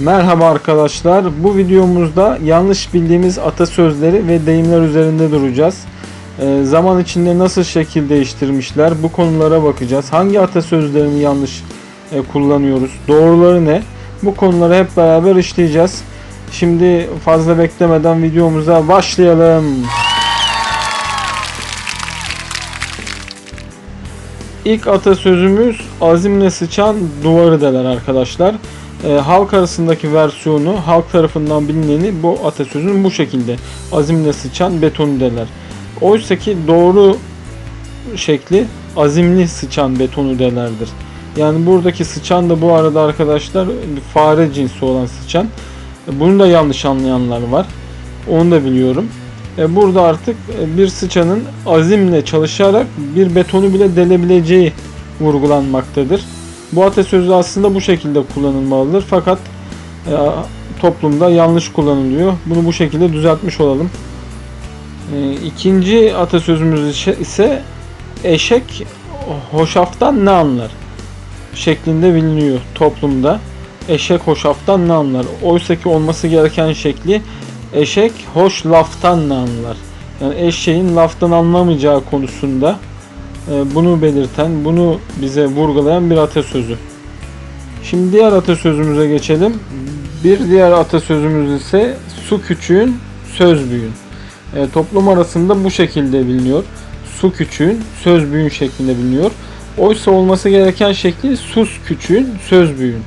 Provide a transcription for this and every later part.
Merhaba arkadaşlar. Bu videomuzda yanlış bildiğimiz atasözleri ve deyimler üzerinde duracağız. Ee, zaman içinde nasıl şekil değiştirmişler bu konulara bakacağız. Hangi atasözlerini yanlış e, kullanıyoruz? Doğruları ne? Bu konuları hep beraber işleyeceğiz. Şimdi fazla beklemeden videomuza başlayalım. İlk atasözümüz azimle sıçan duvarı deler arkadaşlar. E, halk arasındaki versiyonu, halk tarafından bilineni bu atasözün bu şekilde. Azimle sıçan betonu deler. Oysa ki doğru şekli azimli sıçan betonu delerdir. Yani buradaki sıçan da bu arada arkadaşlar fare cinsi olan sıçan. Bunu da yanlış anlayanlar var. Onu da biliyorum. E, burada artık e, bir sıçanın azimle çalışarak bir betonu bile delebileceği vurgulanmaktadır. Bu atasözü aslında bu şekilde kullanılmalıdır fakat e, toplumda yanlış kullanılıyor. Bunu bu şekilde düzeltmiş olalım. E, ikinci atasözümüz ise- eşek hoşaftan ne anlar şeklinde biliniyor toplumda. Eşek hoşaftan ne anlar? Oysa ki olması gereken şekli eşek hoş laftan ne anlar? Yani eşeğin laftan anlamayacağı konusunda bunu belirten, bunu bize vurgulayan bir atasözü. Şimdi diğer atasözümüze geçelim. Bir diğer atasözümüz ise su küçüğün söz büyüğün. E, toplum arasında bu şekilde biliniyor. Su küçüğün söz büyüğün şeklinde biliniyor. Oysa olması gereken şekli sus küçüğün söz büyüğün.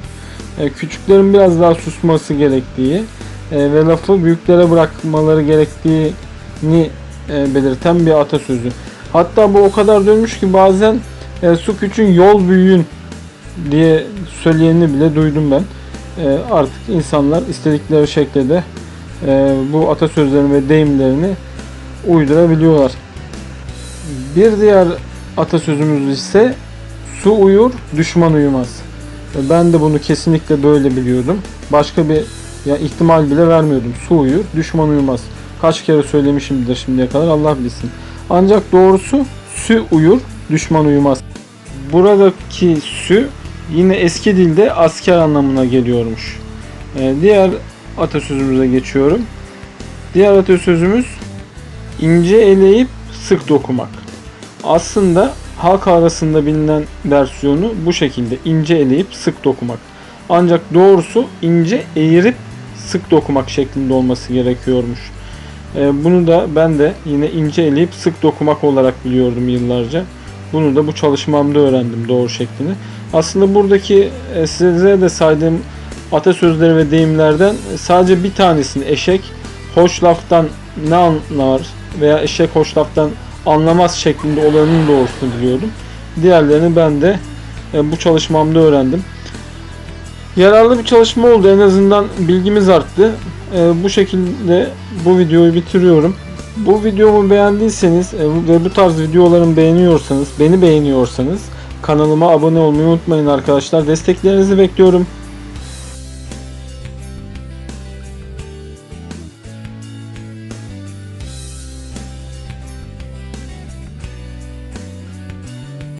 E, küçüklerin biraz daha susması gerektiği e, ve lafı büyüklere bırakmaları gerektiğini e, belirten bir atasözü. Hatta bu o kadar dönmüş ki bazen e, su küçüğün yol büyüğün diye söyleyeni bile duydum ben. E, artık insanlar istedikleri şekilde e, bu atasözlerini ve deyimlerini uydurabiliyorlar. Bir diğer atasözümüz ise su uyur, düşman uyumaz. E, Ben de bunu kesinlikle böyle biliyordum. Başka bir ya ihtimal bile vermiyordum. Su uyur, düşman uyumaz. Kaç kere söylemişimdir şimdiye kadar Allah bilsin. Ancak doğrusu sü uyur, düşman uyumaz. Buradaki sü yine eski dilde asker anlamına geliyormuş. Ee, diğer atasözümüze geçiyorum. Diğer atasözümüz ince eleyip sık dokumak. Aslında halk arasında bilinen versiyonu bu şekilde ince eleyip sık dokumak. Ancak doğrusu ince eğirip sık dokumak şeklinde olması gerekiyormuş. Ee, bunu da ben de yine ince eleyip sık dokumak olarak biliyordum yıllarca. Bunu da bu çalışmamda öğrendim doğru şeklini. Aslında buradaki e, size de saydığım atasözleri ve deyimlerden sadece bir tanesini eşek hoş laftan ne anlar veya eşek hoş laftan anlamaz şeklinde olanın doğrusunu biliyordum. Diğerlerini ben de e, bu çalışmamda öğrendim. Yararlı bir çalışma oldu. En azından bilgimiz arttı. E, bu şekilde bu videoyu bitiriyorum. Bu videomu beğendiyseniz e, ve bu tarz videolarımı beğeniyorsanız, beni beğeniyorsanız kanalıma abone olmayı unutmayın arkadaşlar. Desteklerinizi bekliyorum.